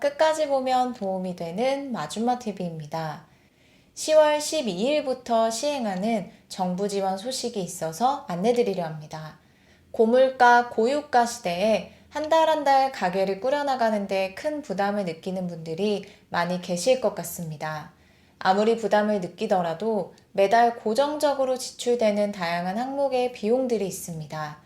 끝까지 보면 도움이 되는 마준마TV입니다. 10월 12일부터 시행하는 정부 지원 소식이 있어서 안내드리려 합니다. 고물가, 고유가 시대에 한 달 한 달 가게를 꾸려나가는데 큰 부담을 느끼는 분들이 많이 계실 것 같습니다. 아무리 부담을 느끼더라도 매달 고정적으로 지출되는 다양한 항목의 비용들이 있습니다.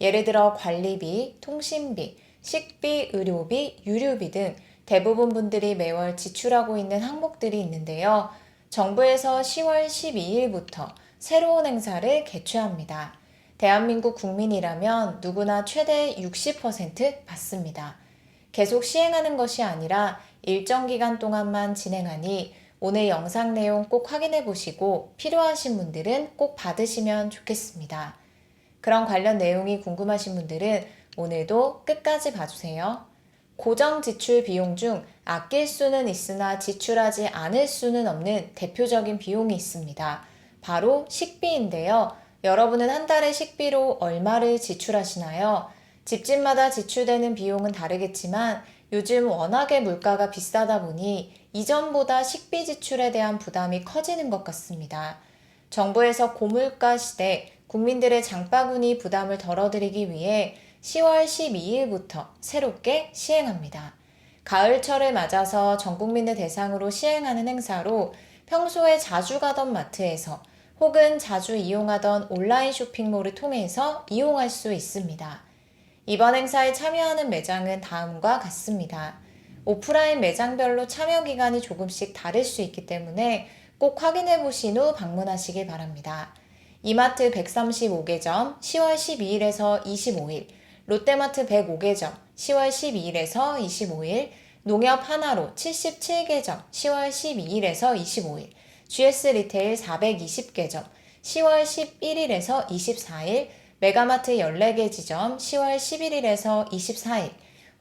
예를 들어 관리비, 통신비, 식비, 의료비, 유류비 등 대부분 분들이 매월 지출하고 있는 항목들이 있는데요. 정부에서 10월 12일부터 새로운 행사를 개최합니다. 대한민국 국민이라면 누구나 최대 60% 받습니다. 계속 시행하는 것이 아니라 일정 기간 동안만 진행하니 오늘 영상 내용 꼭 확인해 보시고 필요하신 분들은 꼭 받으시면 좋겠습니다. 그런 관련 내용이 궁금하신 분들은 오늘도 끝까지 봐주세요. 고정 지출 비용 중 아낄 수는 있으나 지출하지 않을 수는 없는 대표적인 비용이 있습니다. 바로 식비인데요. 여러분은 한 달에 식비로 얼마를 지출하시나요? 집집마다 지출되는 비용은 다르겠지만 요즘 워낙에 물가가 비싸다 보니 이전보다 식비 지출에 대한 부담이 커지는 것 같습니다. 정부에서 고물가 시대 국민들의 장바구니 부담을 덜어드리기 위해 10월 12일부터 새롭게 시행합니다. 가을철을 맞아서 전 국민을 대상으로 시행하는 행사로 평소에 자주 가던 마트에서 혹은 자주 이용하던 온라인 쇼핑몰을 통해서 이용할 수 있습니다. 이번 행사에 참여하는 매장은 다음과 같습니다. 오프라인 매장별로 참여 기간이 조금씩 다를 수 있기 때문에 꼭 확인해 보신 후 방문하시길 바랍니다. 이마트 135개점 10월 12일에서 25일, 롯데마트 105개점 10월 12일에서 25일, 농협 하나로 77개점 10월 12일에서 25일, GS 리테일 420개점 10월 11일에서 24일, 메가마트 14개 지점 10월 11일에서 24일,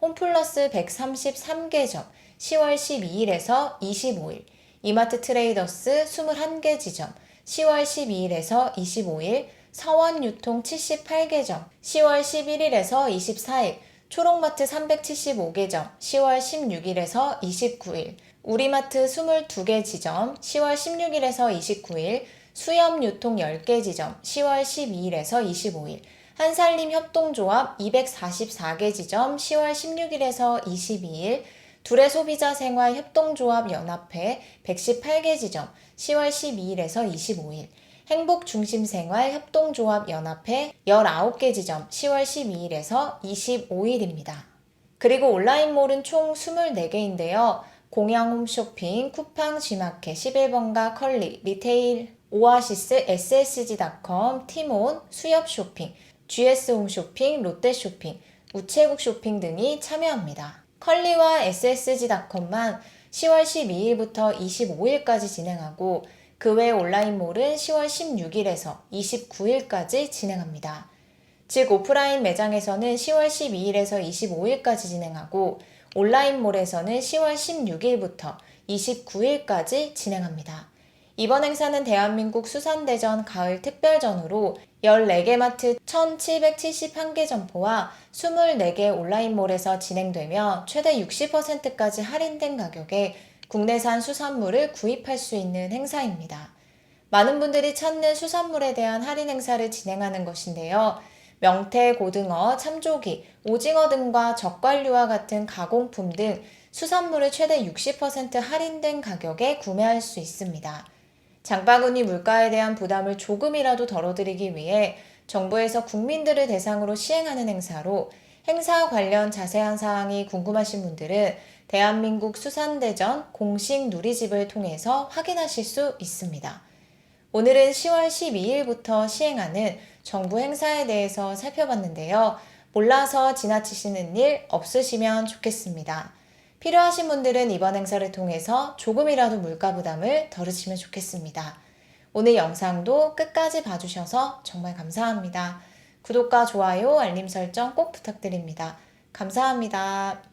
홈플러스 133개점 10월 12일에서 25일, 이마트 트레이더스 21개 지점 10월 12일에서 25일, 서원 유통 78개점 10월 11일에서 24일, 초록마트 375개점 10월 16일에서 29일, 우리마트 22개 지점 10월 16일에서 29일, 수염 유통 10개 지점 10월 12일에서 25일, 한살림 협동조합 244개 지점 10월 16일에서 22일, 둘의 소비자 생활 협동조합 연합회 118개 지점 10월 12일에서 25일, 행복 중심 생활 협동조합 연합회 19개 지점 10월 12일에서 25일입니다. 그리고 온라인몰은 총 24개인데요. 공영 홈쇼핑, 쿠팡 G마켓 11번가 컬리, 리테일, 오아시스, ssg.com, 티몬, 수협 쇼핑, GS 홈쇼핑, 롯데 쇼핑, 우체국 쇼핑 등이 참여합니다. 컬리와 ssg.com만 10월 12일부터 25일까지 진행하고 그 외 온라인몰은 10월 16일에서 29일까지 진행합니다. 즉 오프라인 매장에서는 10월 12일에서 25일까지 진행하고 온라인몰에서는 10월 16일부터 29일까지 진행합니다. 이번 행사는 대한민국 수산대전 가을 특별전으로 14개 마트 1771개 점포와 24개 온라인몰에서 진행되며 최대 60%까지 할인된 가격에 국내산 수산물을 구입할 수 있는 행사입니다. 많은 분들이 찾는 수산물에 대한 할인 행사를 진행하는 것인데요. 명태, 고등어, 참조기, 오징어 등과 젓갈류와 같은 가공품 등 수산물을 최대 60% 할인된 가격에 구매할 수 있습니다. 장바구니 물가에 대한 부담을 조금이라도 덜어드리기 위해 정부에서 국민들을 대상으로 시행하는 행사로 행사 관련 자세한 사항이 궁금하신 분들은 대한민국 수산대전 공식 누리집을 통해서 확인하실 수 있습니다. 오늘은 10월 12일부터 시행하는 정부 행사에 대해서 살펴봤는데요. 몰라서 지나치시는 일 없으시면 좋겠습니다. 필요하신 분들은 이번 행사를 통해서 조금이라도 물가 부담을 덜으시면 좋겠습니다. 오늘 영상도 끝까지 봐주셔서 정말 감사합니다. 구독과 좋아요, 알림 설정 꼭 부탁드립니다. 감사합니다.